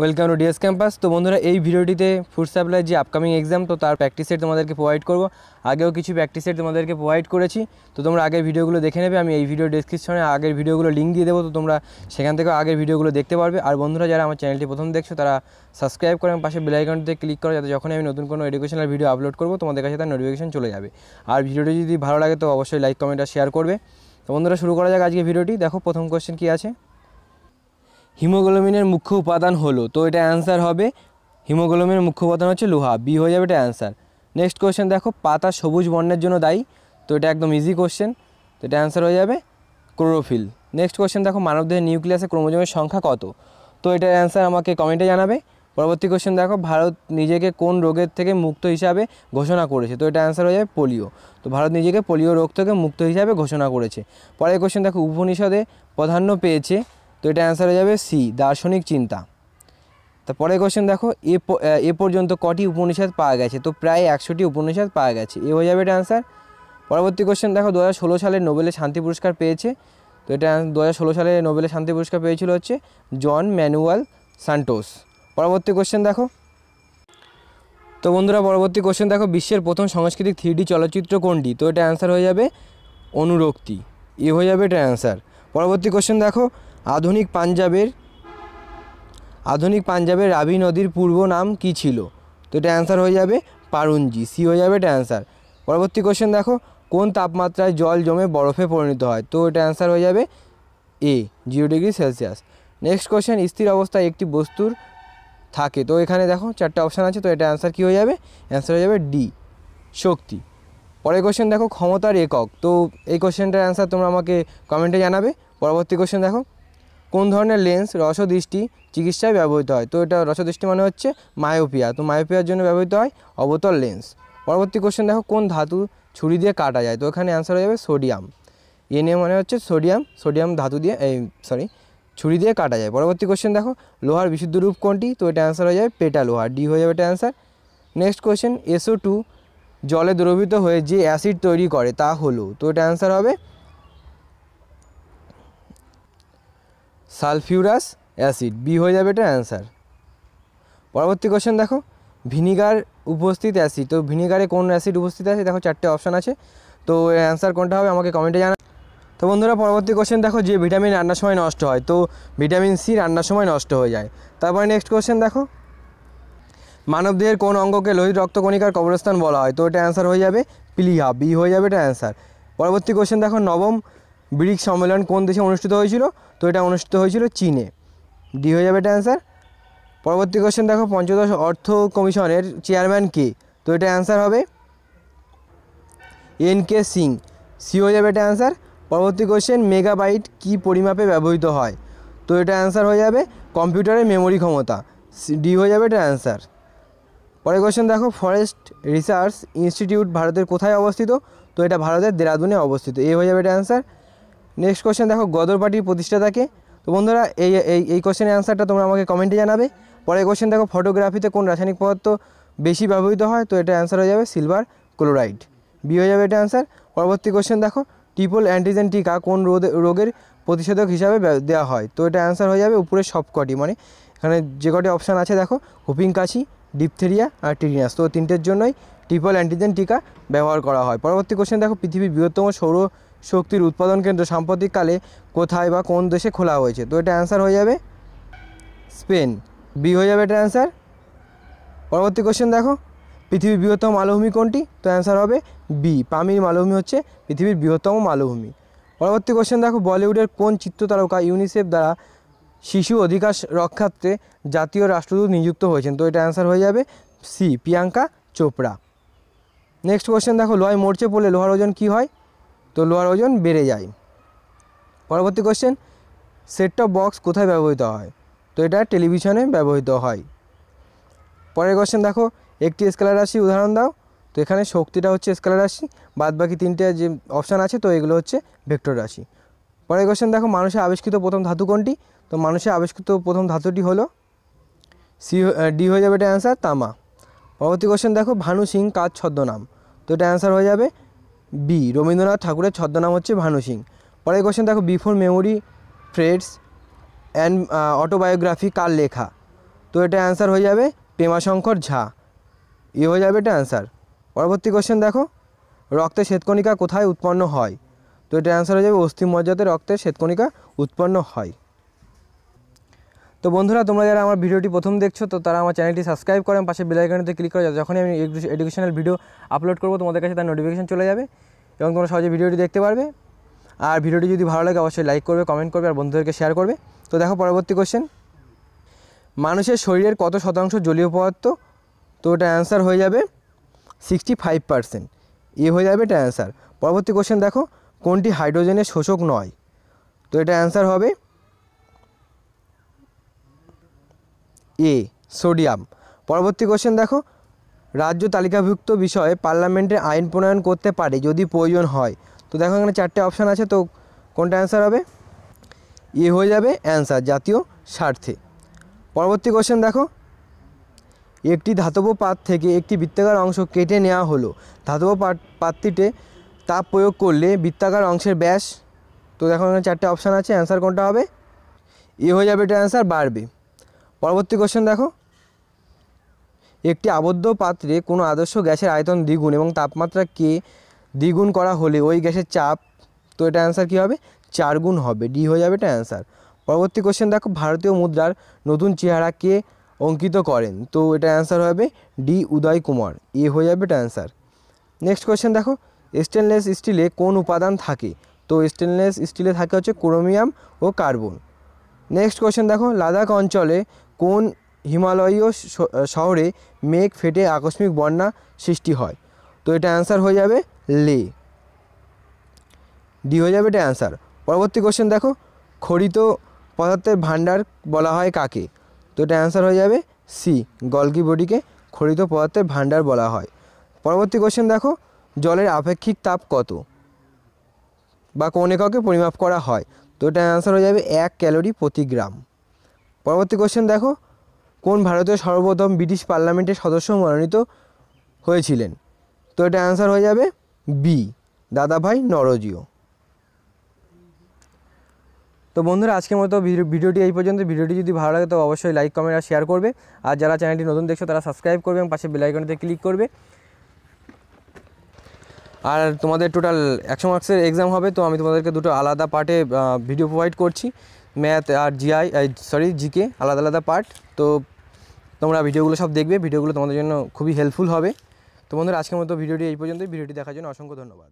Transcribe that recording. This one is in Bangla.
Welcome to DS campus. তো বন্ধুরা, এই ভিডিওটিতে ফুড সাপ্লাই যে আপকামিং এক্সাম তো তার প্র্যাকটিস সেট তোমাদেরকে প্রোভাইড করব। আগেও কিছু প্র্যাকটিস সেট তোমাদেরকে প্রোভাইড করেছি। তো তোমরা আগের ভিডিওগুলো দেখে নেবে, আমি এই ভিডিও ডিসক্রিপশনে আগের ভিডিওগুলো লিঙ্ক দিয়ে দেবো। তো তোমরা সেখান থেকে আগের ভিডিওগুলো দেখতে পারবে। আর বন্ধুরা, যারা আমার চ্যানেলটি প্রথম দেখছ, তারা সাবস্ক্রাইব করে আমার পাশে বেল আইকনটিতে ক্লিক করো, যাতে যখনই আমি নতুন কোনো এডুকেশনাল ভিডিও আপলোড করব, তোমাদের কাছে তার নোটিফিকেশন চলে যাবে। আর ভিডিওটি যদি ভালো লাগে, তো অবশ্যই লাইক কমেন্ট আর শেয়ার করবে। তো বন্ধুরা, শুরু করা যাক আজকে ভিডিওটি। দেখো, প্রথম কোশ্চেন কী আছে? হিমোগ্লোবিনের মুখ্য উপাদান হলো, তো এটা অ্যান্সার হবে, হিমোগ্লোবিনের মুখ্য উপাদান হচ্ছে লোহা বি হয়ে যাবে এটা অ্যান্সার নেক্সট কোয়েশ্চেন দেখো, পাতা সবুজ বর্ণের জন্য দায়ী, তো এটা একদম ইজি কোশ্চেন তো এটা অ্যান্সার হয়ে যাবে ক্লোরোফিল নেক্সট কোয়েশ্চেন দেখো, মানবদেহের নিউক্লিয়াসে ক্রোমোজোমের সংখ্যা কত? তো এটার অ্যান্সার আমাকে কমেন্টে জানাবে। পরবর্তী কোশ্চেন দেখো, ভারত নিজেকে কোন রোগের থেকে মুক্ত হিসাবে ঘোষণা করেছে? তো এটা অ্যান্সার হয়ে যাবে পোলিও তো ভারত নিজেকে পোলিও রোগ থেকে মুক্ত হিসাবে ঘোষণা করেছে। পরের কোশ্চেন দেখো, উপনিষদে প্রাধান্য পেয়েছে তো এটা অ্যান্সার হয়ে যাবে সি দার্শনিক চিন্তা। তারপরে কোশ্চেন দেখো, এ এ পর্যন্ত কটি উপনিষদ পাওয়া গেছে? তো প্রায় একশোটি উপনিষদ পাওয়া গেছে। এ হয়ে যাবে এটা অ্যান্সার পরবর্তী কোশ্চেন দেখো দু হাজার ষোলো সালে নোবেলের শান্তি পুরস্কার পেয়েছে। তো এটা দু হাজার ষোলো সালে নোবেলের শান্তি পুরস্কার পেয়েছিল হচ্ছে জন ম্যানুয়াল সান্টোস। পরবর্তী কোশ্চেন দেখো। তো বন্ধুরা, পরবর্তী কোশ্চেন দেখো, বিশ্বের প্রথম সাংস্কৃতিক থ্রি চলচ্চিত্র কোনটি? তো এটা অ্যান্সার হয়ে যাবে অনুরক্তি। এ হয়ে যাবে এটা অ্যান্সার পরবর্তী কোশ্চেন দেখো আধুনিক পাঞ্জাবের আধুনিক পাঞ্জাবের রাবি নদীর পূর্ব নাম কী ছিল? তো এটা অ্যান্সার হয়ে যাবে পারুঞ্জি সি হয়ে যাবে এটা অ্যান্সার পরবর্তী কোশ্চেন দেখো, কোন তাপমাত্রায় জল জমে বরফে পরিণত হয়? তো এটা অ্যান্সার হয়ে যাবে A zero degree Celsius next question স্থির অবস্থায় একটি বস্তুর থাকে। তো এখানে দেখো, চারটে অপশান আছে, তো এটা অ্যান্সার কী হয়ে যাবে? অ্যান্সার হয়ে যাবে ডি শক্তি। পরের কোশ্চেন দেখো, ক্ষমতার একক। তো এই কোশ্চেনটার অ্যান্সার তোমরা আমাকে কমেন্টে জানাবে। পরবর্তী কোশ্চেন দেখো কোন ধরনের লেন্স রসদৃষ্টি চিকিৎসায় ব্যবহৃত হয়? তো এটা রসদৃষ্টি মানে হচ্ছে মায়োপিয়া তো মায়োপিয়ার জন্য ব্যবহৃত হয় অবতল লেন্স পরবর্তী কোশ্চেন দেখো কোন ধাতু ছুরি দিয়ে কাটা যায়? তো এখানে অ্যান্সার হয়ে যাবে সোডিয়াম এ নিয়ে মানে হচ্ছে সোডিয়াম সোডিয়াম ধাতু দিয়ে, এই সরি ছুরি দিয়ে কাটা যায়। পরবর্তী কোশ্চেন দেখো লোহার বিশুদ্ধ রূপ কোনটি? তো এটা অ্যান্সার হয়ে যাবে পেটা লোহা। ডি হয়ে যাবে এটা answer next question SO two জলে দ্রবীভূত হয়ে যে অ্যাসিড তৈরি করে তা হলো। তো এটা অ্যান্সার হবে সালফিউরাস অ্যাসিড। বি হয়ে যাবে এটা অ্যান্সার পরবর্তী কোশ্চেন দেখো। ভিনিগার উপস্থিত অ্যাসিড। তো ভিনিগারে কোন অ্যাসিড উপস্থিত আছে? দেখো চারটে অপশান আছে। তো অ্যান্সার কোনটা হবে? আমাকে কমেন্টে জানা তো বন্ধুরা, পরবর্তী কোশ্চেন দেখো, যে ভিটামিন রান্নার সময় নষ্ট হয়। তো ভিটামিন সি রান্নার সময় নষ্ট হয়ে যায়। তারপরে নেক্সট কোশ্চেন দেখো। মানবদেহের কোন অঙ্গকে লোহিত রক্তকণিকার কবরস্থান বলা হয়? তো এটা অ্যান্সার হয়ে যাবে। প্লিহা। বি হয়ে যাবে এটা অ্যান্সার পরবর্তী কোশ্চেন দেখো, নবম ব্রিক্স সম্মেলন কোন দেশে অনুষ্ঠিত হয়েছিল? তো এটা অনুষ্ঠিত হয়েছিল চীনে। ডি হয়ে যাবে এটা অ্যান্সার পরবর্তী কোশ্চেন দেখো, পঞ্চদশ অর্থ কমিশনের চেয়ারম্যান কে? তো এটা অ্যান্সার হবে এন কে সিং সি হয়ে যাবে এটা অ্যান্সার পরবর্তী কোশ্চেন মেগাবাইট কি পরিমাপে ব্যবহৃত হয়? তো এটা অ্যান্সার হয়ে যাবে কম্পিউটারের মেমোরি ক্ষমতা। ডি হয়ে যাবে এটা অ্যান্সার পরের কোশ্চেন দেখো ফরেস্ট রিসার্চ ইনস্টিটিউট ভারতের কোথায় অবস্থিত? তো এটা ভারতের দেরাদুনে অবস্থিত। এ হয়ে যাবে এটা অ্যান্সার নেক্সট কোশ্চেন দেখো গদর পার্টির প্রতিষ্ঠাতাকে। তো বন্ধুরা, এই এই এই কোশ্চেনের অ্যান্সারটা তোমরা আমাকে কমেন্টে জানাবে। পরের কোশ্চেন দেখো ফটোগ্রাফিতে কোন রাসায়নিক পদার্থ বেশি ব্যবহৃত হয়? তো এটা অ্যান্সার হয়ে যাবে সিলভার ক্লোরাইড বি হয়ে যাবে এটা অ্যান্সার পরবর্তী কোশ্চেন দেখো ট্রিপল অ্যান্টিজেন টিকা কোন রোগের প্রতিষেধক হিসাবে দেওয়া হয়? তো এটা অ্যান্সার হয়ে যাবে উপরের সব কটি মানে এখানে যে কটি অপশান আছে, দেখো হুপিং কাশি ডিপথেরিয়া আর টিরিনাস তো তিনটের জন্যই ট্রিপল অ্যান্টিজেন টিকা ব্যবহার করা হয়। পরবর্তী কোশ্চেন দেখো, পৃথিবীর বৃহত্তম সৌর শক্তির উৎপাদন কেন্দ্র সাম্প্রতিককালে কোথায় বা কোন দেশে খোলা হয়েছে? তো এটা অ্যান্সার হয়ে যাবে স্পেন। বি হয়ে যাবে এটা অ্যান্সার পরবর্তী কোশ্চেন দেখো। পৃথিবীর বৃহত্তম মালভূমি কোনটি? তো অ্যান্সার হবে বি পামির মালভূমি হচ্ছে পৃথিবীর বৃহত্তম মালভূমি। পরবর্তী কোশ্চেন দেখো। বলিউডের কোন চিত্রতারকা ইউনিসেফ দ্বারা শিশু অধিকার রক্ষার্থে জাতীয় রাষ্ট্রদূত নিযুক্ত হয়েছেন? তো এটা অ্যান্সার হয়ে যাবে C Priyanka Chopra. Next question দেখো। লোহায় মরচে পড়লে লোহার ওজন কী হয়? তো লোহার ওজন বেড়ে যায়। পরবর্তী কোশ্চেন সেট টপ বক্স কোথায় ব্যবহৃত হয়? তো এটা টেলিভিশনে ব্যবহৃত হয়। পরের কোশ্চেন দেখো, একটি স্কেলার রাশি উদাহরণ দাও। তো এখানে শক্তিটা হচ্ছে স্কেলার রাশি বাদ বাকি তিনটে যে অপশান আছে, তো এগুলো হচ্ছে ভেক্টর রাশি। পরের কোশ্চেন দেখো, মানুষের আবিষ্কৃত প্রথম ধাতু কোনটি? তো মানুষের আবিষ্কৃত প্রথম ধাতুটি হলো সি ডি হয়ে যাবে এটা অ্যান্সার তামা। পরবর্তী কোশ্চেন দেখো, ভানু সিং কাজ ছদ্মনাম? তো এটা অ্যান্সার হয়ে যাবে বি, রবীন্দ্রনাথ ঠাকুরের ছদ্মনাম হচ্ছে ভানু সিং। পরের কোশ্চেন দেখো before memory fades and autobiography কার লেখা? তো এটা অ্যান্সার হয়ে যাবে পেমাশঙ্কর ঝা। এ হয়ে যাবে এটা অ্যান্সার পরবর্তী কোশ্চেন দেখো, রক্তের শ্বেতকণিকা কোথায় উৎপন্ন হয়? তো এটা অ্যান্সার হয়ে যাবে অস্থিমজ্জাতে রক্তের শ্বেতকণিকা উৎপন্ন হয়। তো বন্ধুরা, তোমরা যারা আমার ভিডিওটি প্রথম দেখছ, তো তারা আমার চ্যানেলটি সাবস্ক্রাইব করেন পাশে বেলাইকনতে ক্লিক করে যখনই আমি এডুকেশনাল ভিডিও আপলোড করব, তোমাদের কাছে তার নোটিফিকেশন চলে যাবে এবং তোমরা সহজে ভিডিওটি দেখতে পারবে। আর ভিডিওটি যদি ভালো লাগে, অবশ্যই লাইক করবে কমেন্ট করবে আর বন্ধুদেরকে শেয়ার করবে। তো দেখো পরবর্তী কোশ্চেন মানুষের শরীরের কত শতাংশ জলীয় পদার্থ? তো এটা অ্যান্সার হয়ে যাবে সিক্সটি ফাইভ পার্সেন্ট এ হয়ে যাবে এটা অ্যান্সার পরবর্তী কোশ্চেন দেখো, কোনটি হাইড্রোজেনের শোষক নয়? তো এটা অ্যান্সার হবে এ সোডিয়াম পরবর্তী কোশ্চেন দেখো। রাজ্য তালিকাভুক্ত বিষয়ে পার্লামেন্টে আইন প্রণয়ন করতে পারে যদি প্রয়োজন হয়। তো দেখো এখানে চারটে অপশান আছে, তো কোনটা অ্যান্সার হবে? এ হয়ে যাবে অ্যান্সার জাতীয় স্বার্থে। পরবর্তী কোশ্চেন দেখো। একটি ধাতব পাত থেকে একটি বৃত্তাকার অংশ কেটে নেওয়া হলো। ধাতব পাত, পাতটিতে তাপ প্রয়োগ করলে বৃত্তাকার অংশের ব্যাস। তো দেখো এখানে চারটে অপশান আছে অ্যান্সার কোনটা হবে? এ হয়ে যাবে এটা অ্যান্সার বাড়বে। পরবর্তী কোশ্চেন দেখো। একটি আবদ্ধ পাত্রে কোনো আদর্শ গ্যাসের আয়তন দ্বিগুণ এবং তাপমাত্রা কে দ্বিগুণ করা হলে ওই গ্যাসের চাপ, তো এটা অ্যান্সার কী হবে? চার গুণ হবে। ডি হয়ে যাবে এটা অ্যান্সার পরবর্তী কোশ্চেন দেখো, ভারতীয় মুদ্রার নতুন চেহারা কে অঙ্কিত করেন? তো এটা অ্যান্সার হবে ডি উদয় কুমার। এ হয়ে যাবে এটা অ্যান্সার নেক্সট কোশ্চেন দেখো স্টেনলেস স্টিলে কোন উপাদান থাকে? তো স্টেনলেস স্টিলে থাকে হচ্ছে ক্রোমিয়াম ও কার্বন নেক্সট কোশ্চেন দেখো, লাদাখ অঞ্চলে কোন হিমালয়ীয় শহরে মেঘ ফেটে আকস্মিক বন্যা সৃষ্টি হয়? তো এটা অ্যান্সার হয়ে যাবে লে। ডি হয়ে যাবে এটা অ্যান্সার পরবর্তী কোশ্চেন দেখো, খরিত পদার্থের ভাণ্ডার বলা হয় কাকে? তো এটা অ্যান্সার হয়ে যাবে সি গলগি বডিকে খরিত পদার্থের ভাণ্ডার বলা হয়। পরবর্তী কোশ্চেন দেখো, জলের আপেক্ষিক তাপ কত? বা কোন এককে পরিমাপ করা হয়? তো এটা অ্যান্সার হয়ে যাবে এক ক্যালোরি প্রতি গ্রাম। পরবর্তী কোশ্চেন দেখো। কোন ভারতীয় সর্বপ্রথম ব্রিটিশ পার্লামেন্টের সদস্য মনোনীত হয়েছিলেন? তো এটা অ্যান্সার হয়ে যাবে বি দাদাভাই নরজিও। তো বন্ধুরা, আজকের মতো ভিডিও- ভিডিওটি এই পর্যন্ত। ভিডিওটি যদি ভালো লাগে, তো অবশ্যই লাইক কমেন্ট আর শেয়ার করবে। আর যারা চ্যানেলটি নতুন দেখছ, তারা সাবস্ক্রাইব করবে এবং পাশে বেলাইকনতে ক্লিক করবে। আর তোমাদের টোটাল একশো মার্কসের এক্সাম হবে, তো আমি তোমাদেরকে দুটো আলাদা পার্টে ভিডিও প্রোভাইড করছি। ম্যাথ আর জিআই সরি জিকে আলাদা আলাদা পার্ট তো তোমরা ভিডিওগুলো সব দেখবে, ভিডিওগুলো তোমাদের জন্য খুবই হেল্পফুল হবে। তো বন্ধুরা, আজকের মতো ভিডিওটি এই পর্যন্তই। ভিডিওটি দেখার জন্য অসংখ্য ধন্যবাদ।